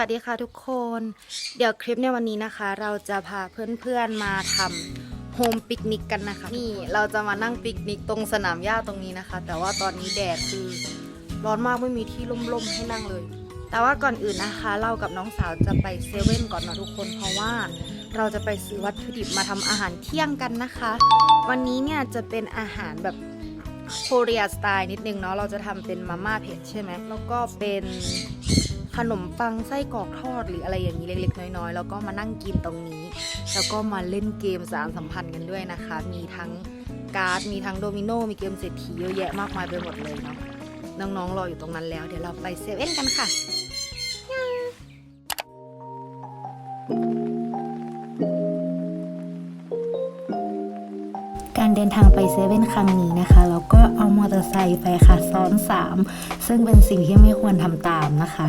วัสดีค่ะทุกคน เดี๋ยวคลิปในวันนี้นะคะ เราจะพาเพื่อนๆมาทำโฮมปิกนิกกันนะคะ นี่เราจะมานั่งปิกนิกตรงสนามหญ้าตรงนี้นะคะ แต่ว่าตอนนี้แดดคือร้อนมากไม่มีที่ร่มๆให้นั่งเลย แต่ว่าก่อนอื่นนะคะ เรากับน้องสาวจะไปเซเว่นก่อนนะทุกคนเพราะว่าเราจะไปซื้อวัตถุดิบมาทำอาหารเที่ยงกันนะคะ วันนี้เนี่ยจะเป็นอาหารแบบโคเรียสไตล์นิดนึงเนาะเราจะทำเป็นมาม่าเผ็ดใช่ไหมแล้วก็เป็น นมปังไส้กรอกทอดหรืออะไรอย่างนี้เล็กๆ น้อยๆ แล้วก็มานั่งกินตรงนี้ แล้วก็มาเล่นเกมสารสัมพันธ์กันด้วยนะคะ มีทั้งการ์ดมีทั้งโดมิโนมีเกมเศรษฐีเยอะแยะมากมายไปหมดเลยเนาะน้องๆรออยู่ตรงนั้นแล้วเดี๋ยวเราไปเซเว่นกันค่ะการเดินทางไปเซเว่นครั้งนี้นะคะ แล้วก็เอามอเตอร์ไซค์ไปค่ะซ้อน 3 ซึ่งเป็นสิ่งที่ไม่ควรทำตามนะคะ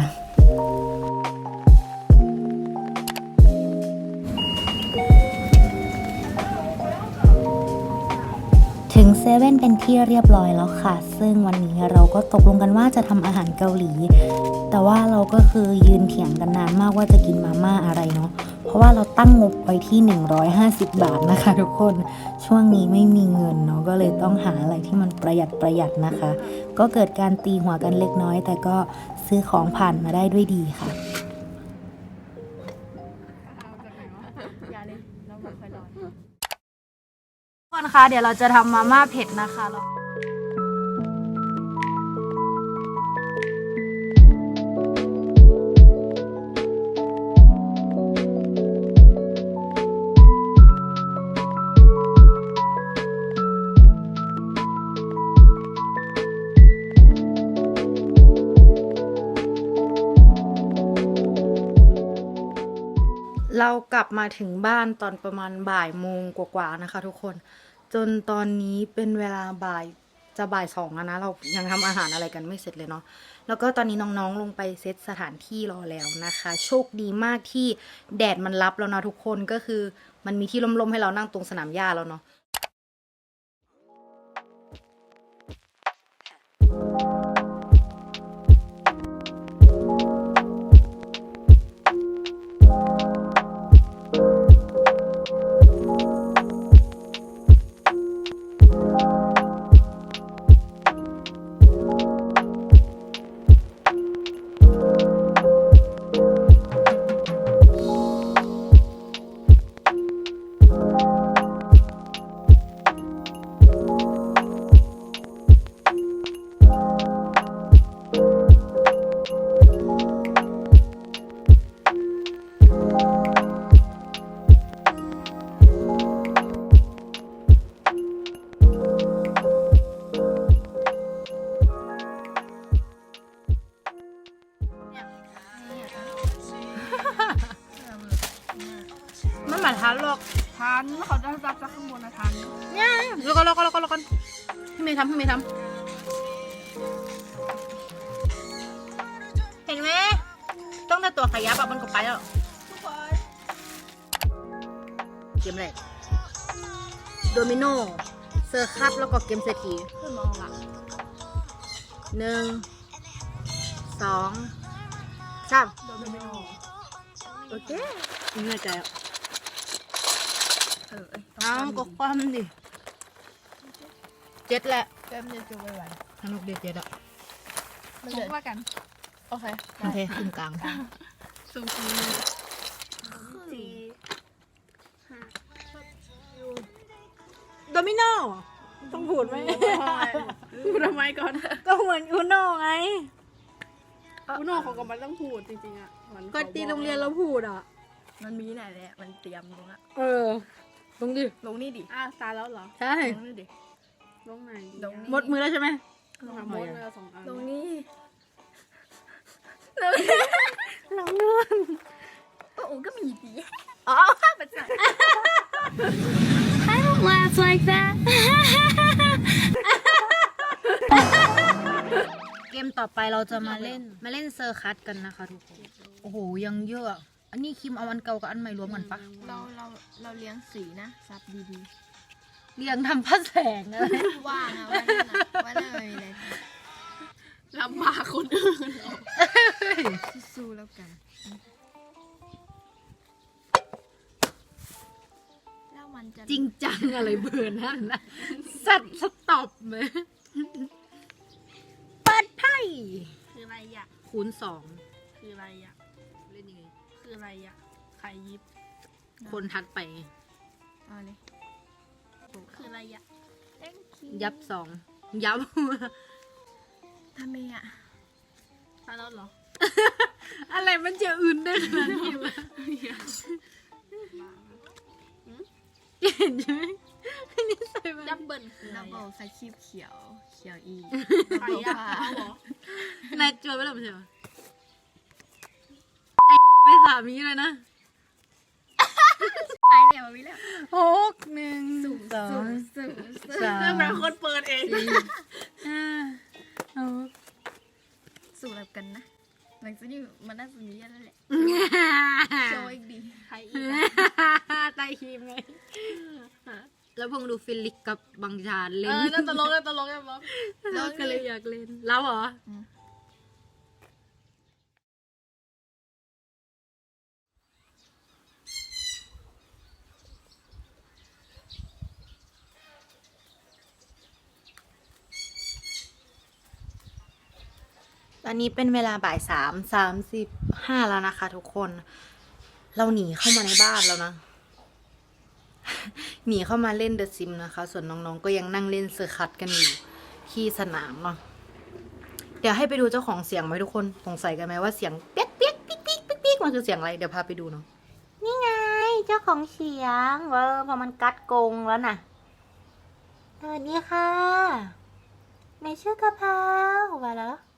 เซเว่นเป็นที่เรียบร้อยแล้วค่ะ ซึ่งวันนี้เราก็ตกลงกันว่าจะทำอาหารเกาหลี แต่ว่าเราก็คือยืนเถียงกันนานมากว่าจะกินมาม่าอะไรเนาะ เพราะว่าเราตั้งงบไว้ที่ 150 บาทนะคะทุกคน ช่วงนี้ไม่มีเงินเนาะ ก็เลยต้องหาอะไรที่มันประหยัดประหยัดนะคะ ก็เกิดการตีหัวกันเล็กน้อย แต่ก็ซื้อของผ่านมาได้ด้วยดีค่ะทุก คนคะเดี๋ยวเราจะทำมาม่าเผ็ดนะคะ เรากลับมาถึงบ้านตอนประมาณบ่ายโมงกว่าๆนะคะ ทุกคน จนตอนนี้เป็นเวลาบ่ายจะบ่ายสองแล้วนะ เรายังทำอาหารอะไรกันไม่เสร็จเลยเนาะแล้วก็ตอนนี้น้องๆลงไปเซตสถานที่รอแล้วนะคะ โชคดีมากที่แดดมันรับแล้วนะทุกคนก็คือมันมีที่ร่มๆให้เรานั่งตรงสนามหญ้าแล้วเนาะ หมายทันหรอกทันเขาจะรับจากข้างบนนะทันเนี่ยแล้วก็แล้วก็แล้วก็แล้วก็พี่เมย์ทำพี่เมย์ทำเห็นไหมต้องได้ตัวขยับอะมันก็ไปแล้วทุกคนเกมแรกโดมิโนเซอร์คัตแล้วก็เกมเศรษฐีขึ้นมองอะหนึ่งสองสามโดมิโนโอเคเหนื่อยใจอะ เออเอาก็ความดิเจ็ดแหละเต็มจะจูไว้ไว้สนุกดีเจ็ดอะไม่เดี๋ยวว่ากัน โอเคโอเคขึ้นกลางซูมซีสี่โดมิโนต้องพูดไหมพูดทำไมก่อน ก็เหมือนอุโนไงอุโน่เขาก็มันต้องพูดจริงๆอะมันก็ตีโรงเรียนเราพูดอะ มันมีไหนแหละมันเตรียมลงอะเออ ลงดิ ลงนี่ดิอะตายแล้วเหรอ ใช่ ลงนี่ดิ ลงไหนลงหมดมือแล้วใช่ไหม ลงหมดเลยสองอันตรงนี้ลงเลื่อนโอ้ก็มีดีอ๋อมันจะ I don't laugh like that เกมต่อไปเราจะมาเล่น มาเล่นเซอร์คัตกันนะคะทุกคน โอ้โห ยังเยอะ อันนี้คิมเอาอันเก่ากับอันใหม่รวมกันปะเราเราเราเลี้ยงสีนะซับดีเรียงทำพระแสงอะไรๆ ว่างอะวันนั้นอะวันนั้นไม่มีอะไรทลำบากคนอื่นเหรอำสุสู้แล้วกัน แล้วมันจะจริงจังอะไรเบอร์นั่นนะสัตว์สต็อปไหมเปิดไพ่คืออะไรอะคูณสองคืออะไรอะเล่นยังไง คืออะไรอะใครยิบคนทัดไปไงเอาเลยคืออะไรอะ thank you ยับสอง ยับ ทำไมอะตายแล้วเหรออะไรมันจะอื่นได้ขนาดนี้วะเห็นใช่ไหมนี่ใส่มันดับเบิลคืออะไรดับเบิลอะสคริปต์เขียว เขียวอีใครอะเอาเหรอนายจวนไปหรือไม่ใช่เหรอไอ้ไม่สามีเลยนะตายแล้ววิแล้วหกหนึ่งสอง สู้สาเรื่องมเป็นคนเปิดเองห้าหกสู้แล้วกันนะ หลังจากนี้มันน่าจะมีอะไรแหละโชว์อีกดีใครอีกอะใต้ครีมไง แล้วเพิ่งดูฟิลิกกับบางจานเอเล่นอน่าตลกน่าตลกน่าตลก เราก็เลยอยากเล่น แล้วเหรออม อนนี้เป็นเวลาบ่ายสามสามสิบห้าแล้วนะคะ ทุกคน เราหนีเข้ามาในบ้านแล้วนะ หนีเข้ามาเล่นเดอะซิมนะคะ ส่วนน้องๆก็ยังนั่งเล่นเซอร์คัตกันอยู่ที่สนามเนาะเดี๋ยวให้ไปดูเจ้าของเสียงไหมทุกคน สงสัยกันไหมว่าเสียงเปี๊ยกเปี๊ยกปิ๊กปิ๊กปิ๊กปิ๊กมันคือเสียงอะไร เดี๋ยวพาไปดูเนาะ นี่ไง เจ้าของเสียง เออพอมันกัดกงแล้วน่ะสวัสดีค่ะ ในชื่อกะเพราเวลา